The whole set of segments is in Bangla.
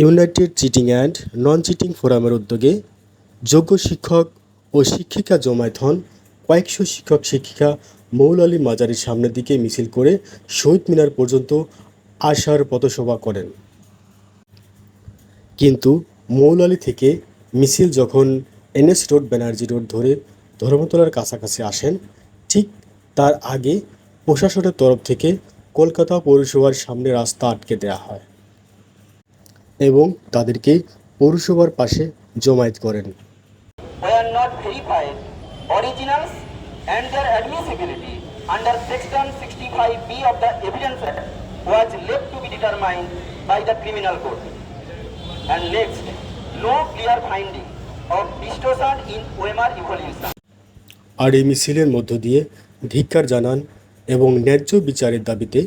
United cheating and non cheating ফোরামের উদ্যোগে যোগ্য শিক্ষক ও শিক্ষিকা জমায়েত হন কয়েকশো শিক্ষক শিক্ষিকা মৌলালী মাজারের সামনের দিকে মিছিল করে শহীদ মিনার পর্যন্ত আসার পথসভা করেন। কিন্তু মৌলালী থেকে মিছিল যখন এনএস রোড, ব্যানার্জি রোড ধরে ধর্মতলার কাছাকাছি আসেন, ঠিক তার আগে প্রশাসনের তরফ থেকে কলকাতা পৌরসভার সামনে রাস্তা আটকে দেওয়া হয়। এবং তাদেরকে পৌরসভার পাশে জমায়েত করেন। আর এই মিছিলের মধ্য দিয়ে ধিক্ষার জানান এবং ন্যায্য বিচারের দাবিতে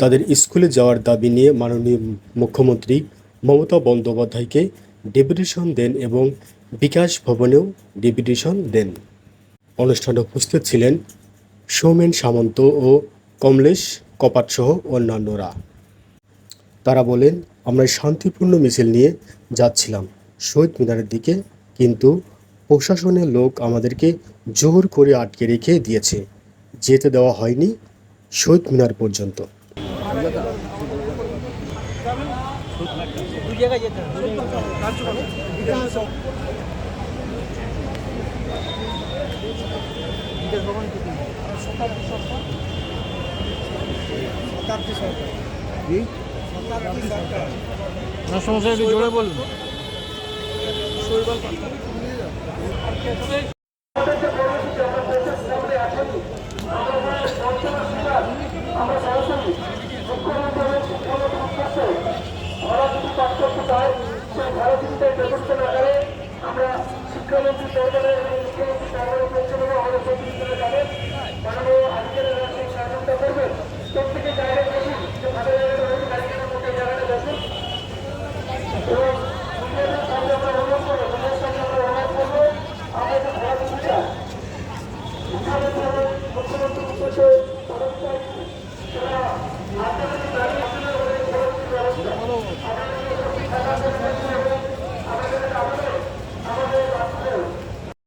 তাদের স্কুলে যাওয়ার দাবি নিয়ে মাননীয় মুখ্যমন্ত্রী মমতা বন্দ্যোপাধ্যায়কে ডেপুটেশন দেন এবং বিকাশ ভবনেও ডেপুটেশন দেন। অনুষ্ঠানে উপস্থিত ছিলেন সৌমেন সামন্ত ও কমলেশ কপাটসহ অন্যান্যরা। তারা বলেন, আমরা শান্তিপূর্ণ মিছিল নিয়ে যাচ্ছিলাম। শহীদ মিনারের দিকে, কিন্তু প্রশাসনের লোক আমাদেরকে জোর করে আটকে রেখে দিয়েছে। যেতে দেওয়া হয়নি শহীদ মিনার পর্যন্ত। দু জায়গায় যেতে হবে বিকাশ ভবন থেকে শতাব্দী শতাব্দী সরকার না সমস্যা একটু জোরে বলুন শৈবাল পাত্র আমরা শিক্ষামন্ত্রী এবং মুখ্যমন্ত্রী সরকারের